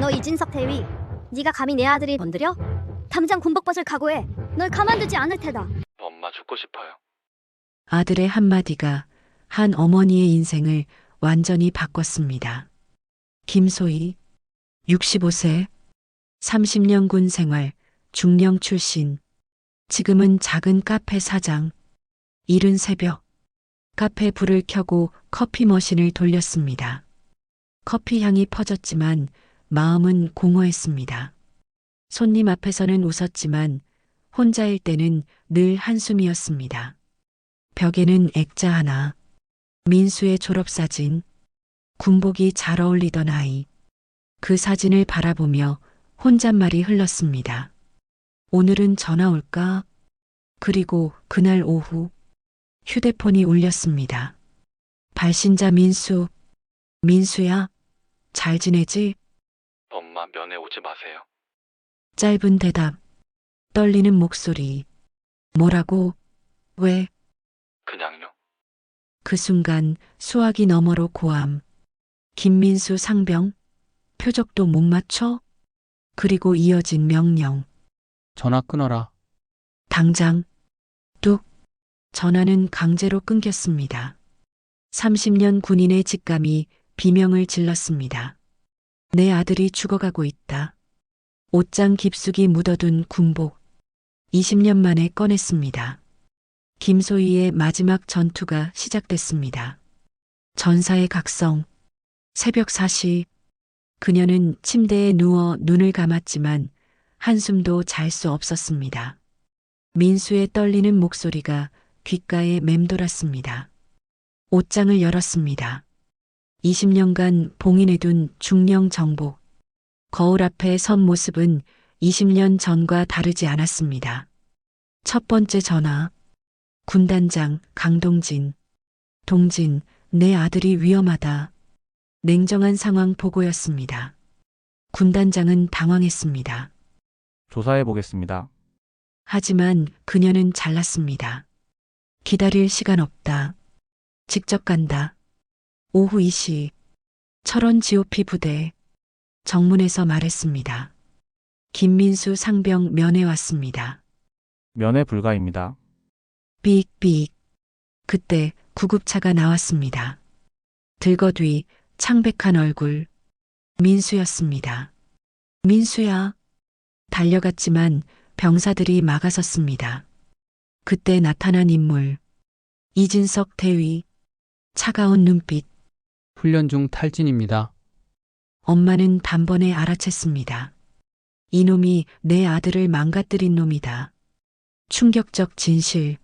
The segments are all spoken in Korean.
너 이진석 대위, 네가 감히 내 아들이 건드려? 당장 군복벗을 각오해. 널 가만두지 않을 테다. 엄마 죽고 싶어요. 아들의 한마디가 한 어머니의 인생을 완전히 바꿨습니다. 김소희, 65세, 30년 군 생활, 중령 출신, 지금은 작은 카페 사장, 이른 새벽, 카페 불을 켜고 커피 머신을 돌렸습니다. 커피 향이 퍼졌지만 마음은 공허했습니다. 손님 앞에서는 웃었지만 혼자일 때는 늘 한숨이었습니다. 벽에는 액자 하나, 민수의 졸업사진, 군복이 잘 어울리던 아이. 그 사진을 바라보며 혼잣말이 흘렀습니다. 오늘은 전화 올까? 그리고 그날 오후 휴대폰이 울렸습니다. 발신자 민수. 민수야, 잘 지내지? 엄마 면회 오지 마세요. 짧은 대답. 떨리는 목소리. 뭐라고? 왜? 그냥요. 그 순간 수화기 너머로 고함. 김민수 상병? 표적도 못 맞춰? 그리고 이어진 명령. 전화 끊어라. 당장. 뚝. 전화는 강제로 끊겼습니다. 30년 군인의 직감이 비명을 질렀습니다. 내 아들이 죽어가고 있다. 옷장 깊숙이 묻어둔 군복. 20년 만에 꺼냈습니다. 김소희의 마지막 전투가 시작됐습니다. 전사의 각성. 새벽 4시. 그녀는 침대에 누워 눈을 감았지만 한숨도 잘 수 없었습니다. 민수의 떨리는 목소리가 귓가에 맴돌았습니다. 옷장을 열었습니다. 20년간 봉인해둔 중령 정복. 거울 앞에 선 모습은 20년 전과 다르지 않았습니다. 첫 번째 전화. 군단장 강동진. 동진, 내 아들이 위험하다. 냉정한 상황 보고였습니다. 군단장은 당황했습니다. 조사해 보겠습니다. 하지만 그녀는 잘났습니다. 기다릴 시간 없다. 직접 간다. 오후 2시. 철원 GOP 부대. 정문에서 말했습니다. 김민수 상병 면회 왔습니다. 면회 불가입니다. 삑삑. 그때 구급차가 나왔습니다. 들거뒤 창백한 얼굴. 민수였습니다. 민수야. 달려갔지만 병사들이 막아섰습니다. 그때 나타난 인물. 이진석 대위. 차가운 눈빛. 훈련 중 탈진입니다. 엄마는 단번에 알아챘습니다. 이놈이 내 아들을 망가뜨린 놈이다. 충격적 진실.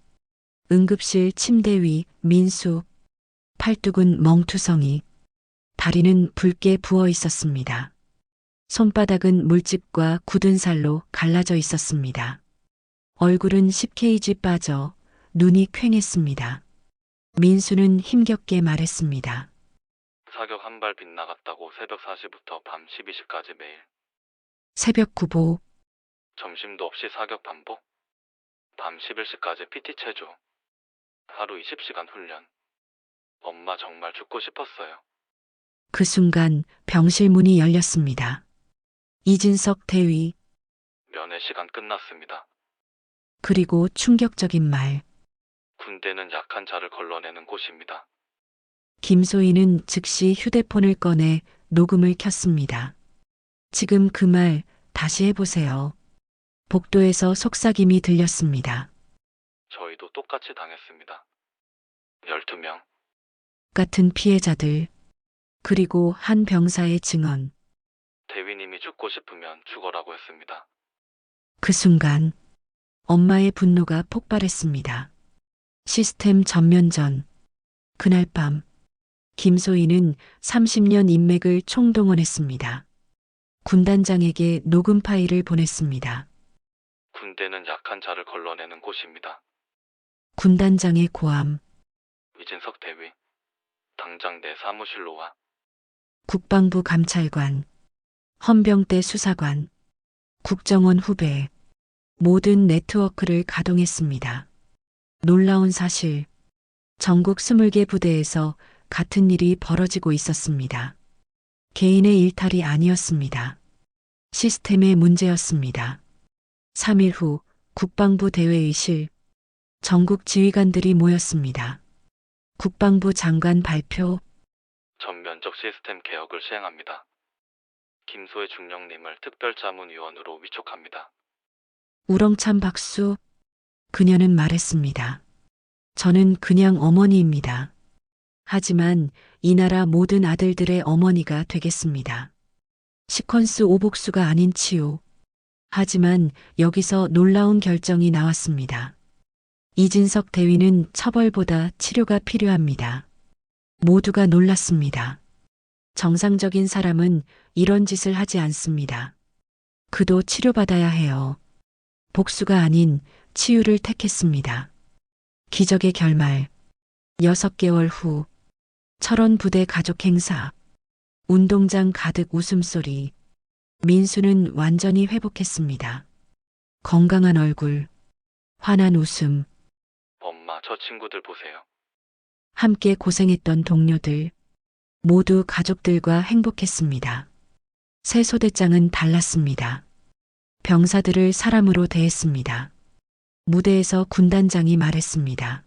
응급실 침대 위 민수. 팔뚝은 멍투성이. 다리는 붉게 부어 있었습니다. 손바닥은 물집과 굳은 살로 갈라져 있었습니다. 얼굴은 10kg 빠져 눈이 퀭했습니다. 민수는 힘겹게 말했습니다. 사격 한 발 빗나갔다고 새벽 4시부터 밤 12시까지 매일. 새벽 구보, 점심도 없이 사격 반복. 밤 11시까지 PT 체조. 하루 20시간 훈련. 엄마 정말 죽고 싶었어요. 그 순간 병실 문이 열렸습니다. 이진석 대위, 면회 시간 끝났습니다. 그리고 충격적인 말. 군대는 약한 자를 걸러내는 곳입니다. 김소희는 즉시 휴대폰을 꺼내 녹음을 켰습니다. 지금 그 말 다시 해보세요. 복도에서 속삭임이 들렸습니다. 저희도 똑같이 당했습니다. 12명. 같은 피해자들, 그리고 한 병사의 증언. 대위님이 죽고 싶으면 죽어라고 했습니다. 그 순간 엄마의 분노가 폭발했습니다. 시스템 전면전. 그날 밤 김소희는 30년 인맥을 총동원했습니다. 군단장에게 녹음 파일을 보냈습니다. 군대는 약한 자를 걸러내는 곳입니다. 군단장의 고함, 이진석 대위. 당장 내 사무실로 와. 국방부 감찰관, 헌병대 수사관, 국정원 후배, 모든 네트워크를 가동했습니다. 놀라운 사실, 전국 20개 부대에서 같은 일이 벌어지고 있었습니다. 개인의 일탈이 아니었습니다. 시스템의 문제였습니다. 3일 후 국방부 대회의실 전국 지휘관들이 모였습니다. 국방부 장관 발표 전면적 시스템 개혁을 시행합니다. 김소혜 중령님을 특별자문위원으로 위촉합니다. 우렁찬 박수. 그녀는 말했습니다. 저는 그냥 어머니입니다. 하지만 이 나라 모든 아들들의 어머니가 되겠습니다. 시퀀스 오복수가 아닌 치유. 하지만 여기서 놀라운 결정이 나왔습니다. 이진석 대위는 처벌보다 치료가 필요합니다. 모두가 놀랐습니다. 정상적인 사람은 이런 짓을 하지 않습니다. 그도 치료받아야 해요. 복수가 아닌 치유를 택했습니다. 기적의 결말. 6개월 후 철원 부대 가족 행사. 운동장 가득 웃음소리. 민수는 완전히 회복했습니다. 건강한 얼굴. 환한 웃음. 엄마, 저 친구들 보세요. 함께 고생했던 동료들. 모두 가족들과 행복했습니다. 새 소대장은 달랐습니다. 병사들을 사람으로 대했습니다. 무대에서 군단장이 말했습니다.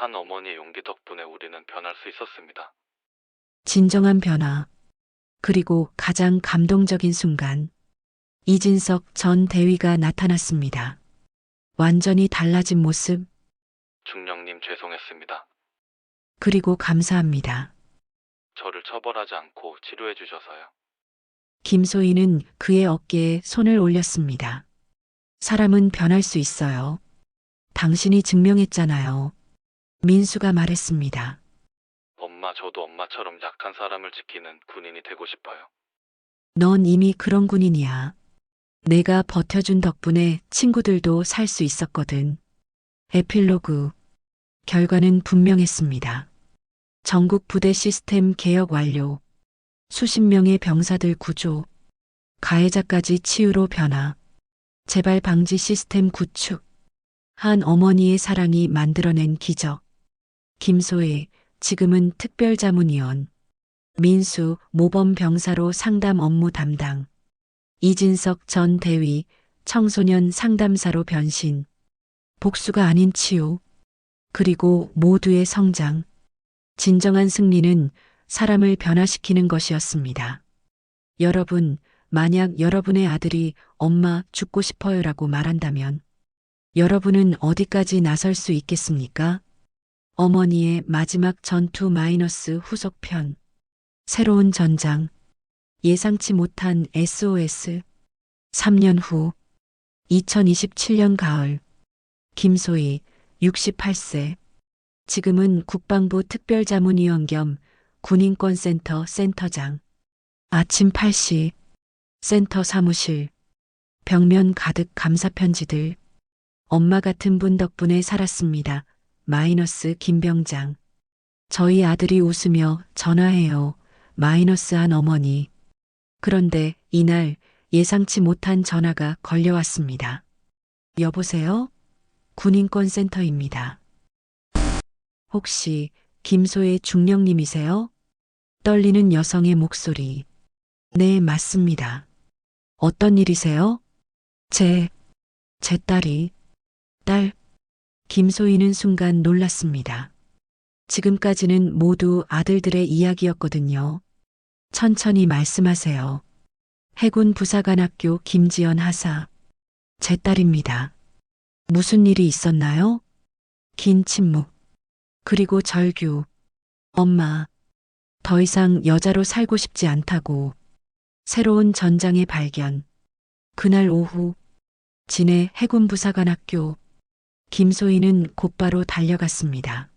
한 어머니의 용기 덕분에 우리는 변할 수 있었습니다. 진정한 변화. 그리고 가장 감동적인 순간. 이진석 전 대위가 나타났습니다. 완전히 달라진 모습, 중령님 죄송했습니다. 그리고 감사합니다. 저를 처벌하지 않고 치료해 주셔서요. 김소희는 그의 어깨에 손을 올렸습니다. 사람은 변할 수 있어요. 당신이 증명했잖아요. 민수가 말했습니다. 엄마, 저도 엄마처럼 약한 사람을 지키는 군인이 되고 싶어요. 넌 이미 그런 군인이야. 내가 버텨준 덕분에 친구들도 살 수 있었거든. 에필로그. 결과는 분명했습니다. 전국 부대 시스템 개혁 완료. 수십 명의 병사들 구조. 가해자까지 치유로 변화. 재발 방지 시스템 구축. 한 어머니의 사랑이 만들어낸 기적. 김소혜, 지금은 특별자문위원. 민수, 모범 병사로 상담 업무 담당. 이진석 전 대위, 청소년 상담사로 변신. 복수가 아닌 치유. 그리고 모두의 성장. 진정한 승리는 사람을 변화시키는 것이었습니다. 여러분, 만약 여러분의 아들이 엄마 죽고 싶어요라고 말한다면 여러분은 어디까지 나설 수 있겠습니까? 어머니의 마지막 전투 마이너스 후속편. 새로운 전장. 예상치 못한 SOS. 3년 후. 2027년 가을. 김소희, 68세. 지금은 국방부 특별자문위원 겸 군인권센터 센터장. 아침 8시. 센터 사무실. 벽면 가득 감사편지들. 엄마 같은 분 덕분에 살았습니다. 마이너스 김병장. 저희 아들이 웃으며 전화해요. 마이너스한 어머니. 그런데 이날 예상치 못한 전화가 걸려왔습니다. 여보세요? 군인권센터입니다. 혹시 김소의 중령님이세요? 떨리는 여성의 목소리. 네, 맞습니다. 어떤 일이세요? 제, 제 딸이, 딸, 김소희는 순간 놀랐습니다. 지금까지는 모두 아들들의 이야기였거든요. 천천히 말씀하세요. 해군 부사관학교 김지연 하사. 제 딸입니다. 무슨 일이 있었나요? 긴 침묵. 그리고 절규. 엄마. 더 이상 여자로 살고 싶지 않다고. 새로운 전장의 발견. 그날 오후. 진해 해군 부사관학교. 김소희는 곧바로 달려갔습니다.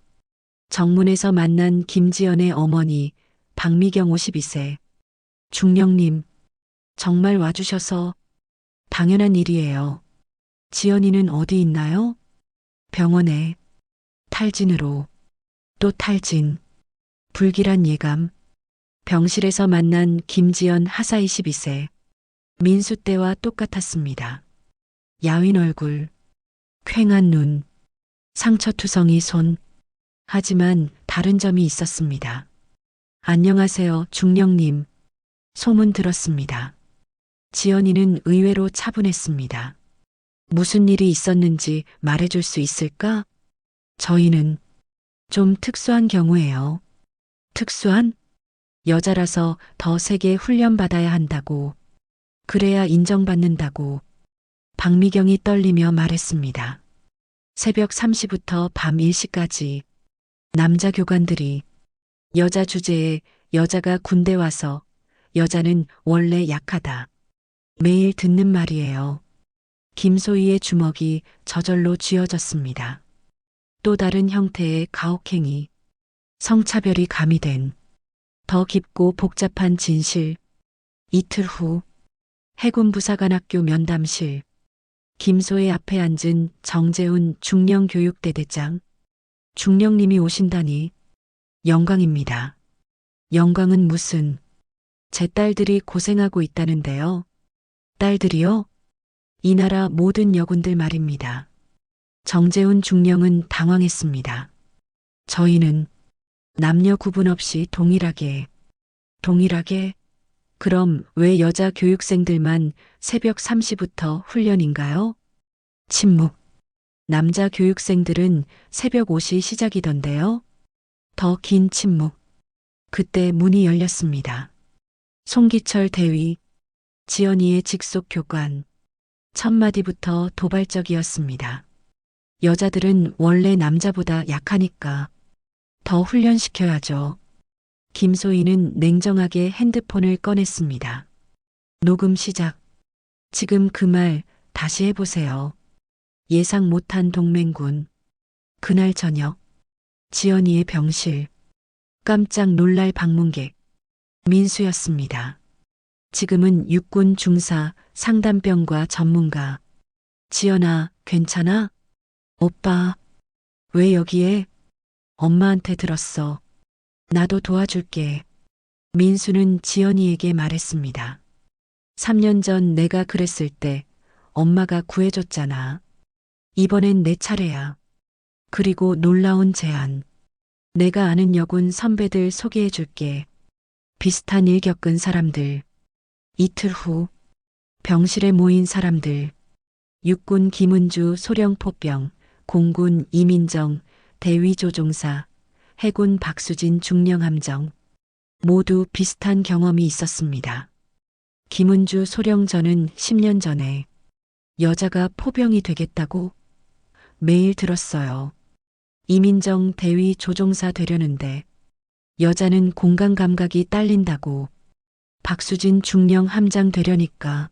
정문에서 만난 김지연의 어머니 박미경 52세. 중령님, 정말 와주셔서 당연한 일이에요. 지연이는 어디 있나요? 병원에. 탈진으로. 또 탈진. 불길한 예감. 병실에서 만난 김지연 하사 22세. 민수 때와 똑같았습니다. 야윈 얼굴. 퀭한 눈. 상처투성이 손. 하지만 다른 점이 있었습니다. 안녕하세요, 중령님. 소문 들었습니다. 지연이는 의외로 차분했습니다. 무슨 일이 있었는지 말해줄 수 있을까? 저희는 좀 특수한 경우예요. 특수한? 여자라서 더 세게 훈련받아야 한다고. 그래야 인정받는다고. 박미경이 떨리며 말했습니다. 새벽 3시부터 밤 1시까지 남자 교관들이 여자 주제에 여자가 군대 와서 여자는 원래 약하다. 매일 듣는 말이에요. 김소희의 주먹이 저절로 쥐어졌습니다. 또 다른 형태의 가혹행위, 성차별이 가미된 더 깊고 복잡한 진실. 이틀 후 해군 부사관학교 면담실 김소의 앞에 앉은 정재훈 중령교육대대장. 중령님이 오신다니 영광입니다. 영광은 무슨 제 딸들이 고생하고 있다는데요. 딸들이요? 이 나라 모든 여군들 말입니다. 정재훈 중령은 당황했습니다. 저희는 남녀 구분 없이 동일하게, 동일하게, 그럼 왜 여자 교육생들만 새벽 3시부터 훈련인가요? 침묵. 남자 교육생들은 새벽 5시 시작이던데요. 더 긴 침묵. 그때 문이 열렸습니다. 송기철 대위, 지연이의 직속 교관. 첫 마디부터 도발적이었습니다. 여자들은 원래 남자보다 약하니까 더 훈련시켜야죠. 김소희는 냉정하게 핸드폰을 꺼냈습니다. 녹음 시작. 지금 그 말 다시 해보세요. 예상 못한 동맹군. 그날 저녁. 지연이의 병실. 깜짝 놀랄 방문객. 민수였습니다. 지금은 육군 중사 상담병과 전문가. 지연아, 괜찮아? 오빠, 왜 여기에? 엄마한테 들었어. 나도 도와줄게. 민수는 지연이에게 말했습니다. 3년 전 내가 그랬을 때 엄마가 구해줬잖아. 이번엔 내 차례야. 그리고 놀라운 제안. 내가 아는 여군 선배들 소개해줄게. 비슷한 일 겪은 사람들. 이틀 후 병실에 모인 사람들. 육군 김은주 소령포병, 공군 이민정, 대위조종사, 해군 박수진 중령함정. 모두 비슷한 경험이 있었습니다. 김은주 소령전은 10년 전에 여자가 포병이 되겠다고 매일 들었어요. 이민정 대위 조종사 되려는데 여자는 공간 감각이 딸린다고 박수진 중령 함장 되려니까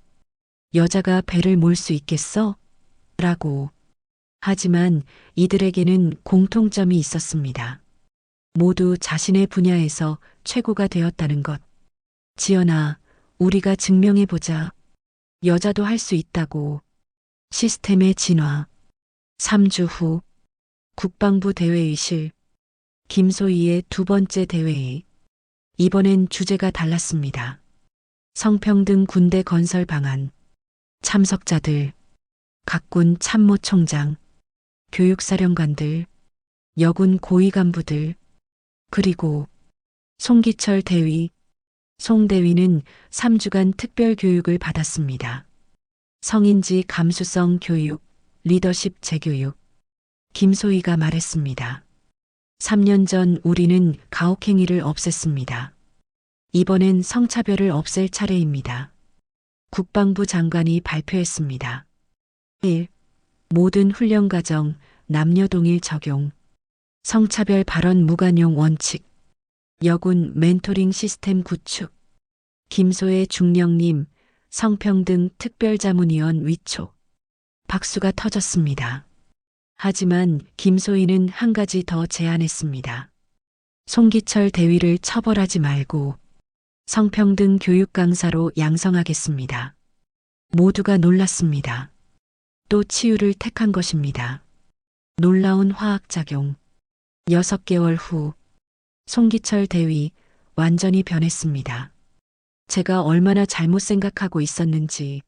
여자가 배를 몰 수 있겠어? 라고. 하지만 이들에게는 공통점이 있었습니다. 모두 자신의 분야에서 최고가 되었다는 것. 지연아, 우리가 증명해보자. 여자도 할 수 있다고. 시스템의 진화. 3주 후 국방부 대회의실. 김소희의 두 번째 대회의. 이번엔 주제가 달랐습니다. 성평등 군대 건설 방안. 참석자들. 각군 참모총장. 교육사령관들. 여군 고위 간부들. 그리고 송기철 대위. 송 대위는 3주간 특별 교육을 받았습니다. 성인지 감수성 교육, 리더십 재교육. 김소희가 말했습니다. 3년 전 우리는 가혹행위를 없앴습니다. 이번엔 성차별을 없앨 차례입니다. 국방부 장관이 발표했습니다. 1. 모든 훈련 과정 남녀 동일 적용. 성차별 발언 무관용 원칙. 여군 멘토링 시스템 구축. 김소혜 중령님 성평등 특별자문위원 위촉. 박수가 터졌습니다. 하지만 김소희는 한 가지 더 제안했습니다. 송기철 대위를 처벌하지 말고 성평등 교육 강사로 양성하겠습니다. 모두가 놀랐습니다. 또 치유를 택한 것입니다. 놀라운 화학작용. 6개월 후 송기철 대위 완전히 변했습니다. 제가 얼마나 잘못 생각하고 있었는지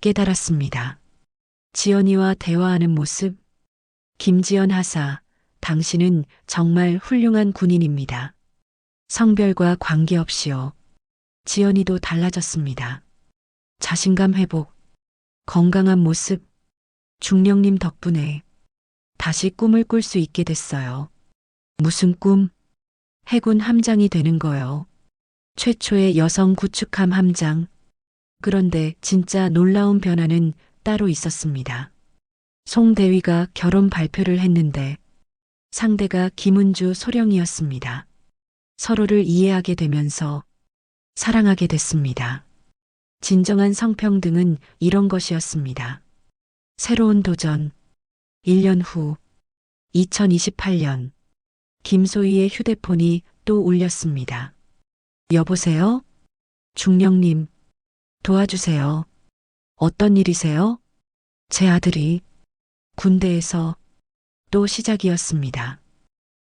깨달았습니다. 지연이와 대화하는 모습. 김지연 하사, 당신은 정말 훌륭한 군인입니다. 성별과 관계없이요. 지연이도 달라졌습니다. 자신감 회복, 건강한 모습, 중령님 덕분에 다시 꿈을 꿀 수 있게 됐어요. 무슨 꿈? 해군 함장이 되는 거요. 최초의 여성 구축함 함장. 그런데 진짜 놀라운 변화는 따로 있었습니다. 송 대위가 결혼 발표를 했는데 상대가 김은주 소령이었습니다. 서로를 이해하게 되면서 사랑하게 됐습니다. 진정한 성평등은 이런 것이었습니다. 새로운 도전. 1년 후 2028년 김소희의 휴대폰이 또 울렸습니다. 여보세요? 중령님, 도와주세요. 어떤 일이세요? 제 아들이 군대에서 또 시작이었습니다.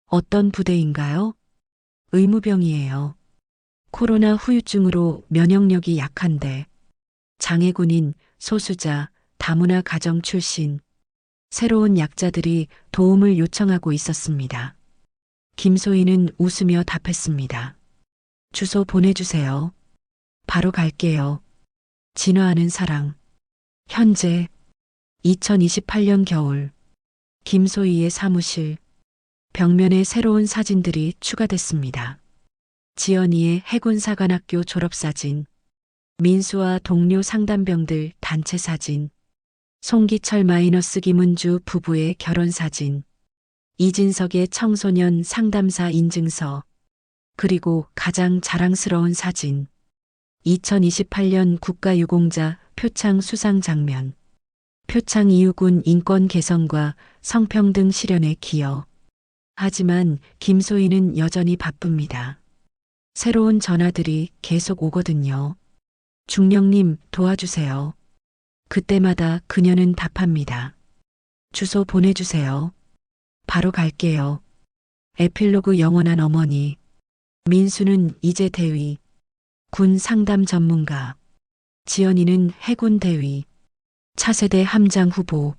어떤 부대인가요? 의무병이에요. 코로나 후유증으로 면역력이 약한데 장애군인, 소수자, 다문화 가정 출신, 새로운 약자들이 도움을 요청하고 있었습니다. 김소희는 웃으며 답했습니다. 주소 보내주세요. 바로 갈게요. 진화하는 사랑. 현재 2028년 겨울 김소희의 사무실 벽면에 새로운 사진들이 추가됐습니다. 지연이의 해군사관학교 졸업사진, 민수와 동료 상담병들 단체 사진, 송기철 마이너스 김은주 부부의 결혼사진, 이진석의 청소년 상담사 인증서, 그리고 가장 자랑스러운 사진, 2028년 국가유공자 표창 수상 장면, 표창 이후군 인권 개선과 성평등 실현에 기여. 하지만 김소희는 여전히 바쁩니다. 새로운 전화들이 계속 오거든요. 중령님 도와주세요. 그때마다 그녀는 답합니다. 주소 보내주세요. 바로 갈게요. 에필로그 영원한 어머니. 민수는 이제 대위. 군 상담 전문가. 지연이는 해군 대위. 차세대 함장 후보.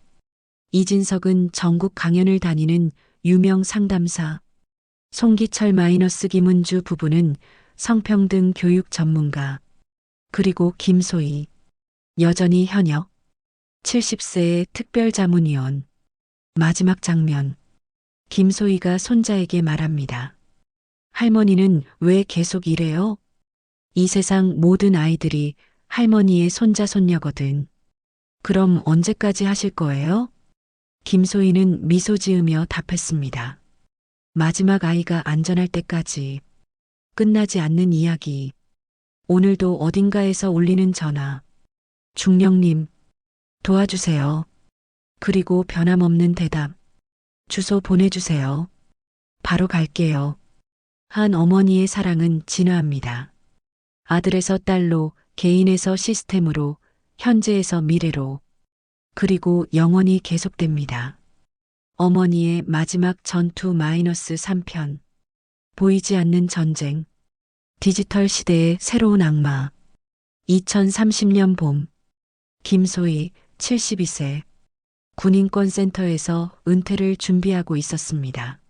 이진석은 전국 강연을 다니는 유명 상담사. 송기철 마이너스 김은주 부부는 성평등 교육 전문가. 그리고 김소희. 여전히 현역. 70세의 특별자문위원. 마지막 장면. 김소희가 손자에게 말합니다. 할머니는 왜 계속 이래요? 이 세상 모든 아이들이 할머니의 손자 손녀거든. 그럼 언제까지 하실 거예요? 김소희는 미소 지으며 답했습니다. 마지막 아이가 안전할 때까지 끝나지 않는 이야기. 오늘도 어딘가에서 울리는 전화. 중령님, 도와주세요. 그리고 변함없는 대답. 주소 보내주세요. 바로 갈게요. 한 어머니의 사랑은 진화합니다. 아들에서 딸로, 개인에서 시스템으로, 현재에서 미래로, 그리고 영원히 계속됩니다. 어머니의 마지막 전투 마이너스 3편. 보이지 않는 전쟁. 디지털 시대의 새로운 악마. 2030년 봄. 김소희, 72세. 군인권센터에서 은퇴를 준비하고 있었습니다.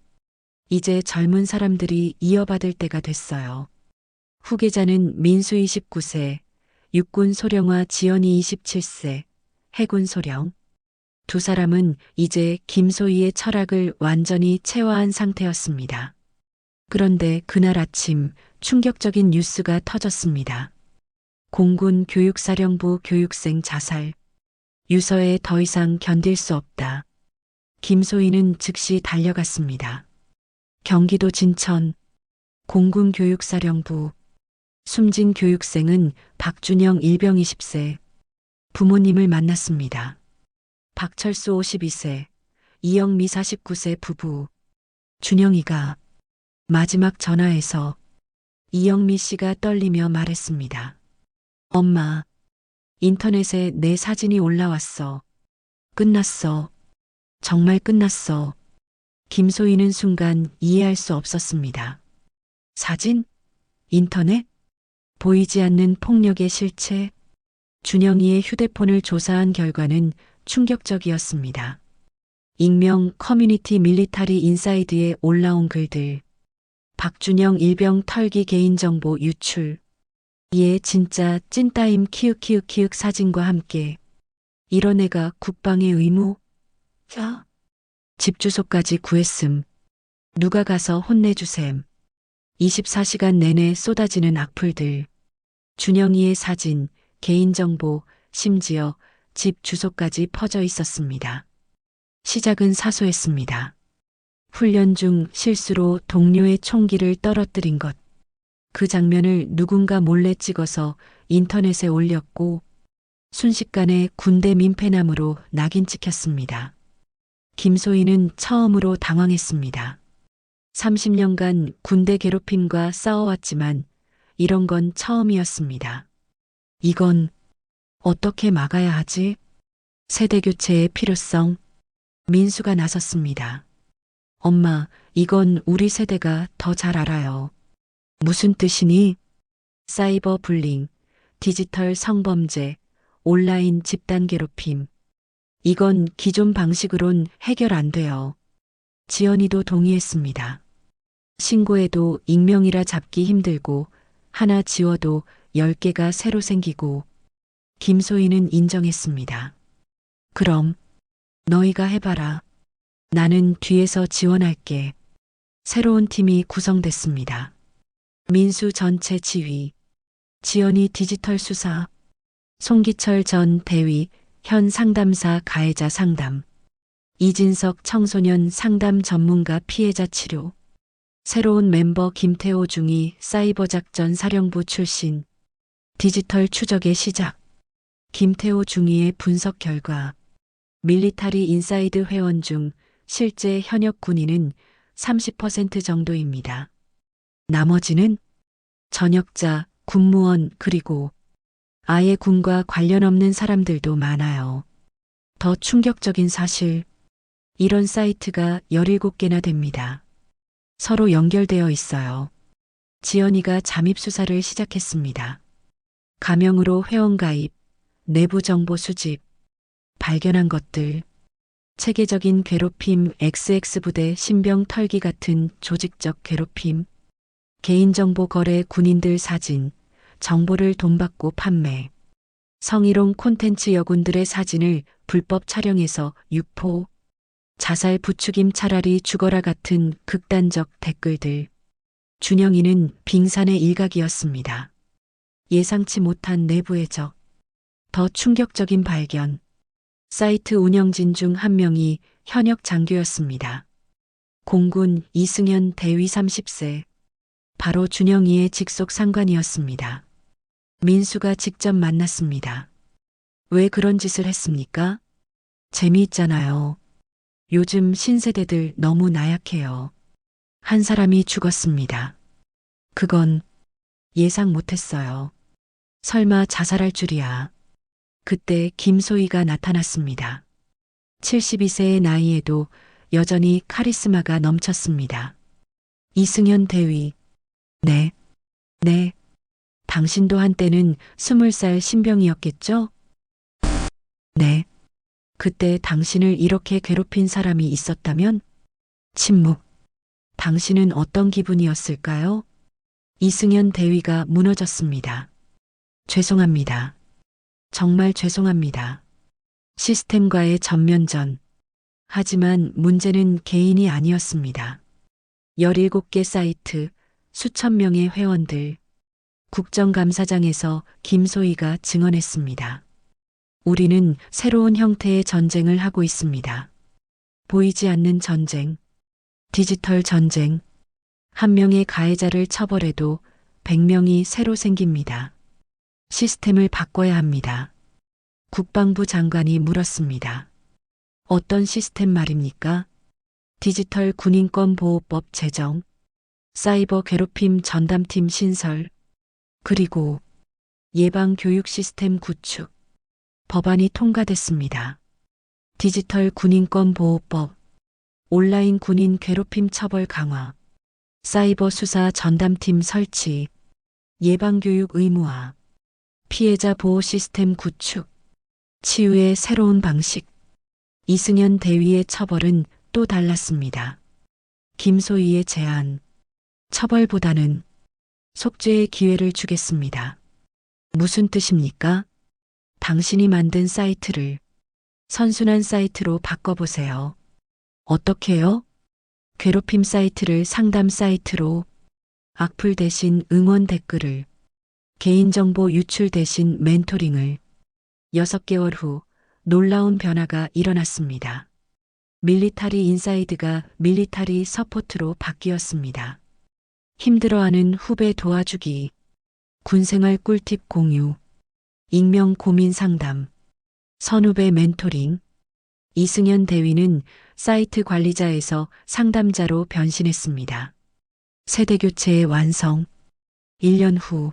이제 젊은 사람들이 이어받을 때가 됐어요. 후계자는 민수 29세, 육군 소령화 지연이 27세, 해군 소령. 두 사람은 이제 김소희의 철학을 완전히 체화한 상태였습니다. 그런데 그날 아침 충격적인 뉴스가 터졌습니다. 공군 교육사령부 교육생 자살. 유서에 더 이상 견딜 수 없다. 김소희는 즉시 달려갔습니다. 경기도 진천 공군 교육사령부 숨진 교육생은 박준영 일병 20세 부모님을 만났습니다. 박철수 52세, 이영미 49세 부부 준영이가 마지막 전화에서 이영미 씨가 떨리며 말했습니다. 엄마, 인터넷에 내 사진이 올라왔어. 끝났어. 정말 끝났어. 김소희는 순간 이해할 수 없었습니다. 사진? 인터넷? 보이지 않는 폭력의 실체? 준영이의 휴대폰을 조사한 결과는 충격적이었습니다. 익명 커뮤니티 밀리타리 인사이드에 올라온 글들. 박준영 일병 털기 개인정보 유출. 얘 진짜 찐따임 키읔키읔키읔 사진과 함께 이런 애가 국방의 의무? 야. 집 주소까지 구했음. 누가 가서 혼내주셈. 24시간 내내 쏟아지는 악플들. 준영이의 사진, 개인정보, 심지어 집 주소까지 퍼져 있었습니다. 시작은 사소했습니다. 훈련 중 실수로 동료의 총기를 떨어뜨린 것. 그 장면을 누군가 몰래 찍어서 인터넷에 올렸고 순식간에 군대 민폐남으로 낙인 찍혔습니다. 김소희는 처음으로 당황했습니다. 30년간 군대 괴롭힘과 싸워왔지만 이런 건 처음이었습니다. 이건 어떻게 막아야 하지? 세대 교체의 필요성. 민수가 나섰습니다. 엄마, 이건 우리 세대가 더 잘 알아요. 무슨 뜻이니? 사이버 불링, 디지털 성범죄, 온라인 집단 괴롭힘. 이건 기존 방식으론 해결 안 돼요. 지연이도 동의했습니다. 신고해도 익명이라 잡기 힘들고 하나 지워도 10개가 새로 생기고 김소희는 인정했습니다. 그럼 너희가 해봐라. 나는 뒤에서 지원할게. 새로운 팀이 구성됐습니다. 민수 전체 지휘, 지연이 디지털 수사, 송기철 전 대위, 현 상담사 가해자 상담, 이진석 청소년 상담 전문가 피해자 치료, 새로운 멤버 김태호 중이 사이버 작전 사령부 출신, 디지털 추적의 시작, 김태호 중위의 분석 결과, 밀리타리 인사이드 회원 중 실제 현역 군인은 30% 정도입니다. 나머지는 전역자, 군무원, 그리고 아예 군과 관련 없는 사람들도 많아요. 더 충격적인 사실, 이런 사이트가 17개나 됩니다. 서로 연결되어 있어요. 지연이가 잠입 수사를 시작했습니다. 가명으로 회원가입, 내부 정보 수집, 발견한 것들, 체계적인 괴롭힘 XX부대 신병 털기 같은 조직적 괴롭힘, 개인정보 거래 군인들 사진, 정보를 돈 받고 판매, 성희롱 콘텐츠 여군들의 사진을 불법 촬영해서 유포, 자살 부추김 차라리 죽어라 같은 극단적 댓글들. 준영이는 빙산의 일각이었습니다. 예상치 못한 내부의 적. 더 충격적인 발견. 사이트 운영진 중 한 명이 현역 장교였습니다. 공군 이승현 대위 30세. 바로 준영이의 직속 상관이었습니다. 민수가 직접 만났습니다. 왜 그런 짓을 했습니까? 재미있잖아요. 요즘 신세대들 너무 나약해요. 한 사람이 죽었습니다. 그건 예상 못했어요. 설마 자살할 줄이야. 그때 김소희가 나타났습니다. 72세의 나이에도 여전히 카리스마가 넘쳤습니다. 이승현 대위. 네. 네. 당신도 한때는 스물 살 신병이었겠죠? 네. 그때 당신을 이렇게 괴롭힌 사람이 있었다면? 침묵. 당신은 어떤 기분이었을까요? 이승현 대위가 무너졌습니다. 죄송합니다. 정말 죄송합니다. 시스템과의 전면전. 하지만 문제는 개인이 아니었습니다. 17개 사이트, 수천 명의 회원들. 국정감사장에서 김소희가 증언했습니다. 우리는 새로운 형태의 전쟁을 하고 있습니다. 보이지 않는 전쟁, 디지털 전쟁. 한 명의 가해자를 처벌해도 100명이 새로 생깁니다. 시스템을 바꿔야 합니다. 국방부 장관이 물었습니다. 어떤 시스템 말입니까? 디지털 군인권 보호법 제정, 사이버 괴롭힘 전담팀 신설, 그리고 예방 교육 시스템 구축. 법안이 통과됐습니다. 디지털 군인권 보호법, 온라인 군인 괴롭힘 처벌 강화, 사이버 수사 전담팀 설치, 예방 교육 의무화, 피해자 보호 시스템 구축, 치유의 새로운 방식. 이승현 대위의 처벌은 또 달랐습니다. 김소희의 제안. 처벌보다는 속죄의 기회를 주겠습니다. 무슨 뜻입니까? 당신이 만든 사이트를 선순환 사이트로 바꿔보세요. 어떻게요? 괴롭힘 사이트를 상담 사이트로, 악플 대신 응원 댓글을, 개인정보 유출 대신 멘토링을, 6개월 후 놀라운 변화가 일어났습니다. 밀리타리 인사이드가 밀리타리 서포트로 바뀌었습니다. 힘들어하는 후배 도와주기, 군생활 꿀팁 공유, 익명 고민 상담, 선후배 멘토링, 이승현 대위는 사이트 관리자에서 상담자로 변신했습니다. 세대 교체의 완성, 1년 후,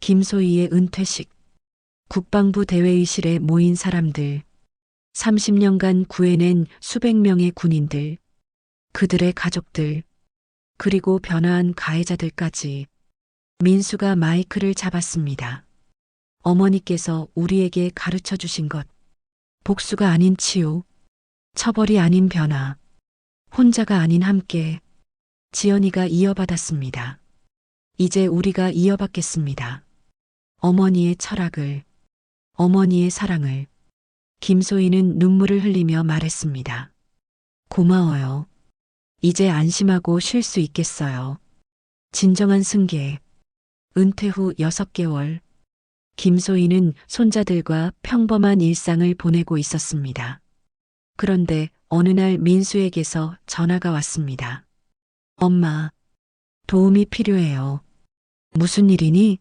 김소희의 은퇴식, 국방부 대회의실에 모인 사람들, 30년간 구해낸 수백 명의 군인들, 그들의 가족들, 그리고 변화한 가해자들까지 민수가 마이크를 잡았습니다. 어머니께서 우리에게 가르쳐 주신 것, 복수가 아닌 치유, 처벌이 아닌 변화, 혼자가 아닌 함께, 지연이가 이어받았습니다. 이제 우리가 이어받겠습니다. 어머니의 철학을, 어머니의 사랑을, 김소희는 눈물을 흘리며 말했습니다. 고마워요. 이제 안심하고 쉴 수 있겠어요. 진정한 승계. 은퇴 후 6개월. 김소희는 손자들과 평범한 일상을 보내고 있었습니다. 그런데 어느 날 민수에게서 전화가 왔습니다. 엄마, 도움이 필요해요. 무슨 일이니?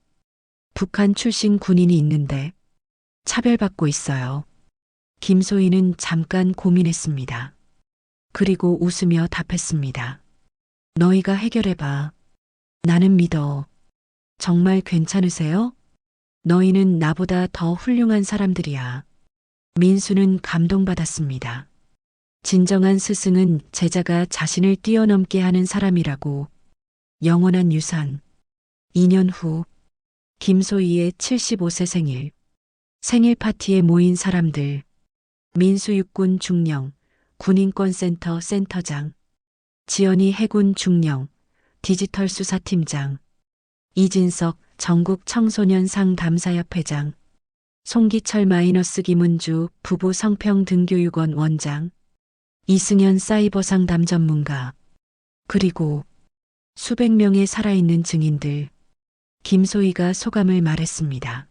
북한 출신 군인이 있는데 차별받고 있어요. 김소희는 잠깐 고민했습니다. 그리고 웃으며 답했습니다. 너희가 해결해봐. 나는 믿어. 정말 괜찮으세요? 너희는 나보다 더 훌륭한 사람들이야. 민수는 감동받았습니다. 진정한 스승은 제자가 자신을 뛰어넘게 하는 사람이라고. 영원한 유산. 2년 후, 김소희의 75세 생일. 생일 파티에 모인 사람들. 민수 육군 중령, 군인권센터 센터장, 지연이 해군 중령, 디지털 수사팀장, 이진석 전국 청소년 상담사협회장, 송기철 마이너스 김은주 부부 성평 등교육원 원장, 이승현 사이버 상담 전문가, 그리고 수백 명의 살아있는 증인들, 김소희가 소감을 말했습니다.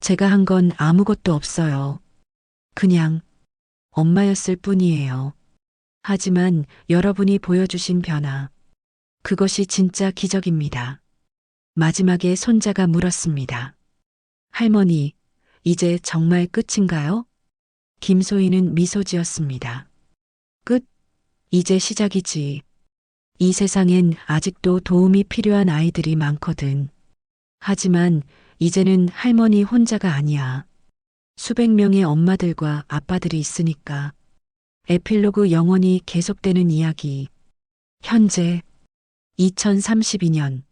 제가 한 건 아무것도 없어요. 그냥 엄마였을 뿐이에요. 하지만 여러분이 보여주신 변화, 그것이 진짜 기적입니다. 마지막에 손자가 물었습니다. 할머니, 이제 정말 끝인가요? 김소희는 미소 지었습니다. 끝? 이제 시작이지. 이 세상엔 아직도 도움이 필요한 아이들이 많거든. 하지만 이제는 할머니 혼자가 아니야. 수백 명의 엄마들과 아빠들이 있으니까. 에필로그 영원히 계속되는 이야기. 현재 2032년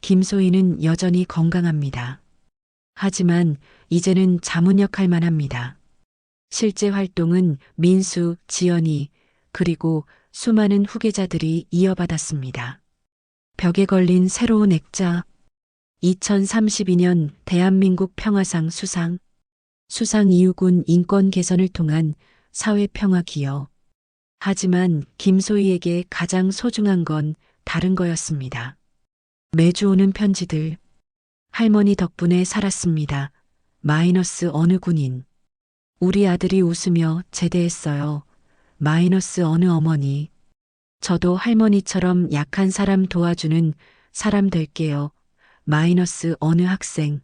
김소희는 여전히 건강합니다. 하지만 이제는 자문역 할 만 합니다. 실제 활동은 민수, 지연이, 그리고 수많은 후계자들이 이어받았습니다. 벽에 걸린 새로운 액자. 2032년 대한민국 평화상 수상. 수상 이유군 인권 개선을 통한 사회 평화 기여. 하지만 김소희에게 가장 소중한 건 다른 거였습니다. 매주 오는 편지들. 할머니 덕분에 살았습니다. 마이너스 어느 군인. 우리 아들이 웃으며 제대했어요. 마이너스 어느 어머니. 저도 할머니처럼 약한 사람 도와주는 사람 될게요. 마이너스 어느 학생.